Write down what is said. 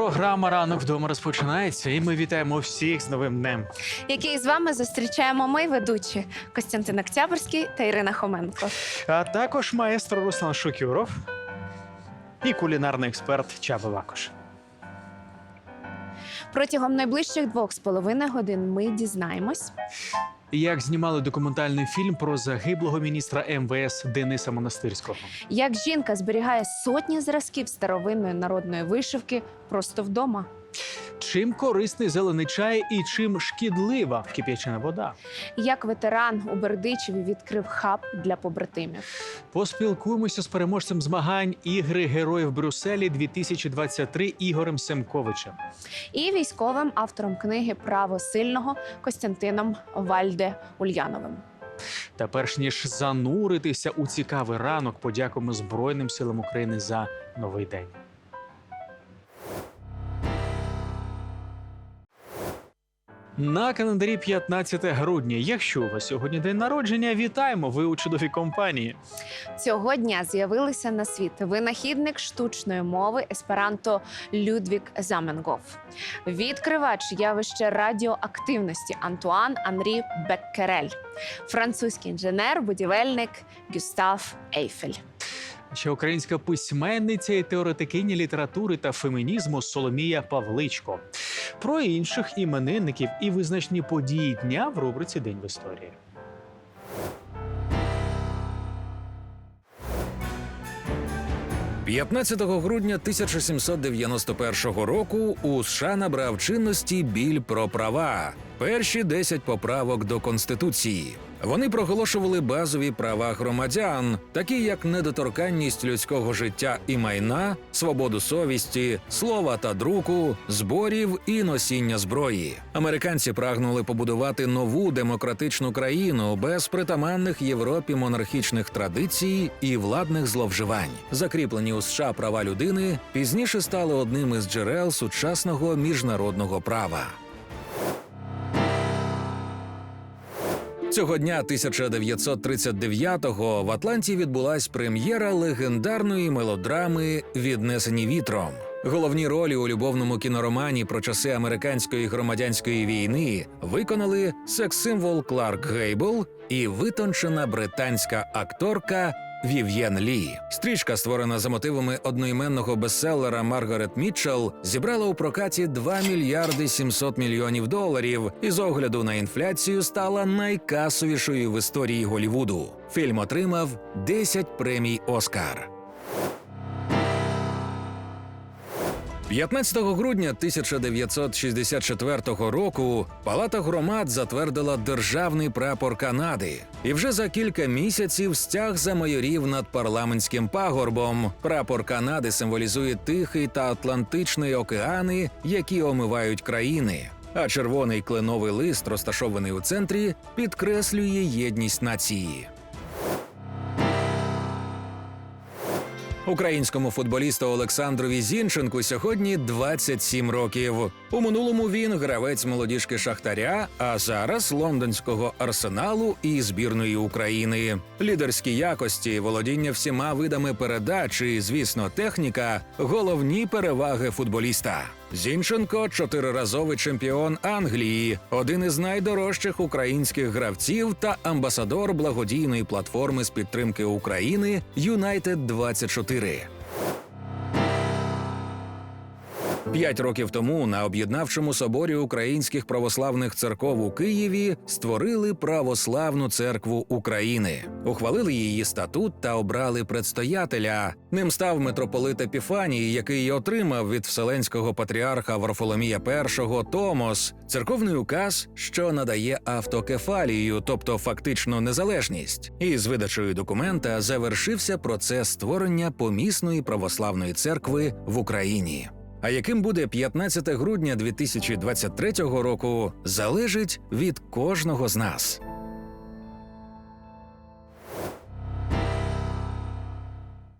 Програма ранок вдома розпочинається, і ми вітаємо всіх з новим днем. який з вами зустрічаємо ми, ведучі Костянтин Октябрський та Ірина Хоменко. А також маестро Руслан Шукюров і кулінарний експерт Чаба Вакош. Протягом найближчих двох з половиною годин ми дізнаємось, Як знімали документальний фільм про загиблого міністра МВС Дениса Монастирського. як жінка зберігає сотні зразків старовинної народної вишивки просто вдома. Чим корисний зелений чай і чим шкідлива кип'ячена вода? Як ветеран у Бердичеві відкрив хаб для побратимів. Поспілкуємося з переможцем змагань ігри Героїв Брюсселі 2023 Ігорем Семковичем. І військовим автором книги Право сильного Костянтином Вальде Ульяновим. Та перш ніж зануритися у цікавий ранок, подякуємо Збройним силам України за новий день. На календарі 15 грудня. Якщо у вас сьогодні день народження, вітаємо! Ви у чудовій компанії. Цього дня з'явилися на світ винахідник штучної мови есперанто Людвік Заменгоф, відкривач явища радіоактивності Антуан Анрі Беккерель, французький інженер, будівельник Гюстав Ейфель. Ще українська письменниця і теоретикиня літератури та фемінізму Соломія Павличко. Про інших іменинників і визначні події дня в рубриці День в історії. – 15 грудня 1791 року у США набрав чинності біль про права. Перші 10 поправок до конституції. Вони проголошували базові права громадян, такі як недоторканність людського життя і майна, свободу совісті, слова та друку, зборів і носіння зброї. Американці прагнули побудувати нову демократичну країну без притаманних Європі монархічних традицій і владних зловживань. Закріплені у США права людини пізніше стали одним із джерел сучасного міжнародного права. Цього дня 1939-го в Атланті відбулась прем'єра легендарної мелодрами Віднесені вітром. Головні ролі у любовному кіноромані про часи американської громадянської війни виконали секс-символ Кларк Гейбл і витончена британська акторка Вів'єн Лі. Стрічка, створена за мотивами одноіменного бестселера Маргарет Мітчелл, зібрала у прокаті 2 мільярди 700 мільйонів доларів і з огляду на інфляцію стала найкасовішою в історії Голівуду. Фільм отримав 10 премій Оскар. 15 грудня 1964 року Палата громад затвердила державний прапор Канади, і вже за кілька місяців стяг замайорів над парламентським пагорбом. Прапор Канади символізує Тихий та Атлантичний океани, які омивають країни. А червоний кленовий лист, розташований у центрі, підкреслює єдність нації. Українському футболісту Олександрові Зінченку сьогодні 27 років. У минулому він гравець молодіжки Шахтаря, а зараз лондонського арсеналу і збірної України. Лідерські якості, володіння всіма видами передач і, звісно, техніка головні переваги футболіста. Зінченко чотириразовий чемпіон Англії, один із найдорожчих українських гравців та амбасадор благодійної платформи з підтримки України Юнайтед 24 П'ять років тому на об'єднавчому соборі українських православних церков у Києві створили православну церкву України, ухвалили її статут та обрали предстоятеля. Ним став митрополит Епіфаній, який отримав від вселенського патріарха Варфоломія І Томос церковний указ, що надає автокефалію, тобто фактично незалежність. І з видачею документа завершився процес створення помісної православної церкви в Україні. А яким буде 15 грудня 2023 року, залежить від кожного з нас.